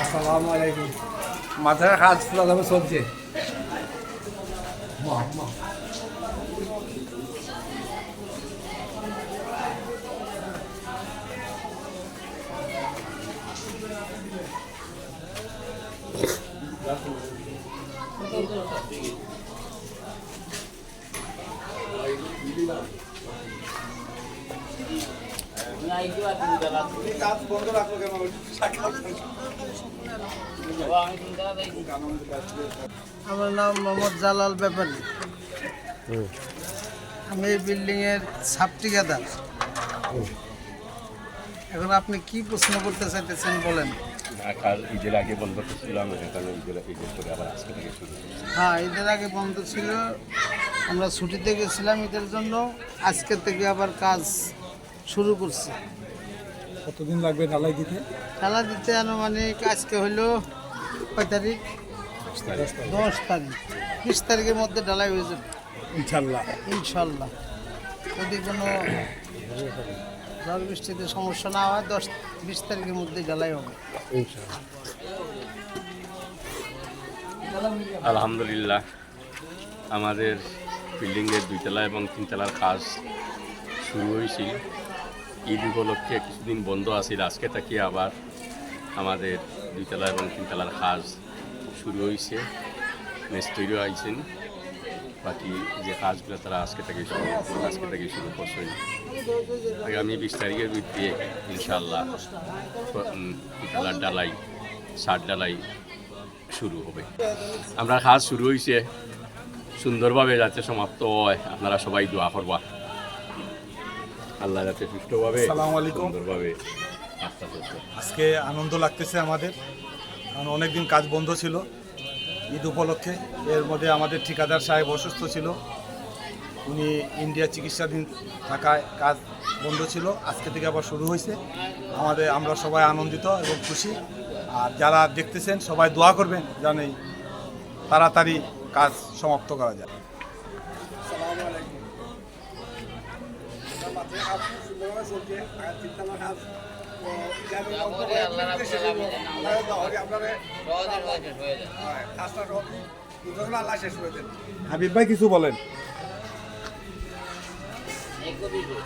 আসসালামু আলাইকুম। মাথার কাজ খোলা যাবে চলছে আমার নাম মোহাম্মদ জালাল ব্যাপারী। আমি এই বিল্ডিংয়ের সাব ঠিকাদার এখন আপনি কি প্রশ্ন করতে চাইতেছেন বলেন। ঢাকার ঈদের আগে বন্ধ করছিলাম এখানে ঈদের ঈদের পরে আবার আজকে থেকে শুরু হ্যাঁ ঈদের আগে বন্ধ ছিল আমরা ছুটিতে গেছিলাম ঈদের জন্য আজকে থেকে আবার কাজ শুরু করছি। কতদিন লাগবে ঢালাই দিতে? খেলা দিতে আনুমানিক আজকে হইল কয় তারিখ? দশ তারিখ। বিশ তারিখের মধ্যে ঢালাই হয়ে যাবে। ইনশাল্লাহ। ইনশাল্লাহ। যদি কোনো ঝড় বৃষ্টিতে সমস্যা না হয়, দশ বিশ তারিখের মধ্যে জ্বালাই হবে। আলহামদুলিল্লাহ, আমাদের বিল্ডিংয়ের দুইতলা এবং তিনতলার কাজ শুরু হয়েছিল ঈদ উপলক্ষে কিছুদিন বন্ধ আছিল আজকে থেকে আবার আমাদের দুইতলা এবং তিনতলার কাজ শুরু হয়েছে। মিস্ত্রিও আইছেন, বাকি যে কাজগুলো তারা আজকে থেকে শুরু, আজকে থেকে শুরু করছেন। আগামী বিশ তারিখের ভিত্তিতে ইনশাল্লাহ তিনতলার ডালাই ষাট ডালাই শুরু হবে। আমরা কাজ শুরু হয়েছে সুন্দরভাবে যাতে সমাপ্ত হয় আপনারা সবাই দোয়া করবা। আল্লাহ যাতে সুষ্ঠুভাবে সুন্দরভাবে আজকে আনন্দ লাগতেছে আমাদের কারণ অনেকদিন কাজ বন্ধ ছিল ঈদ উপলক্ষে। এর মধ্যে আমাদের ঠিকাদার সাহেব অসুস্থ ছিল। উনি ইন্ডিয়া চিকিৎসাধীন থাকায় কাজ বন্ধ ছিল। আজকে থেকে আবার শুরু হয়েছে। আমাদের আমরা সবাই আনন্দিত এবং খুশি। আর যারা দেখতেছেন সবাই দোয়া করবেন জানেই তাড়াতাড়ি কাজ সমাপ্ত করা যায়। হাবিব ভাই কিছু বলেন। Nem comigo.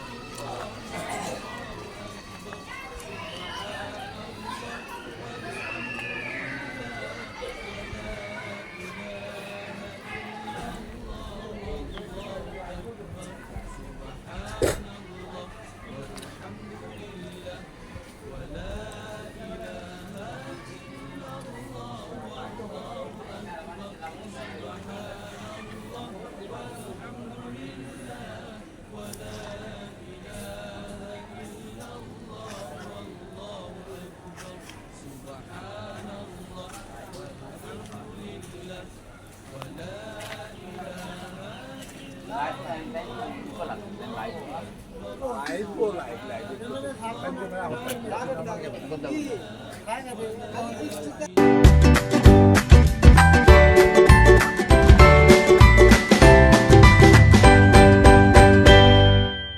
আইবো লাইক লাইক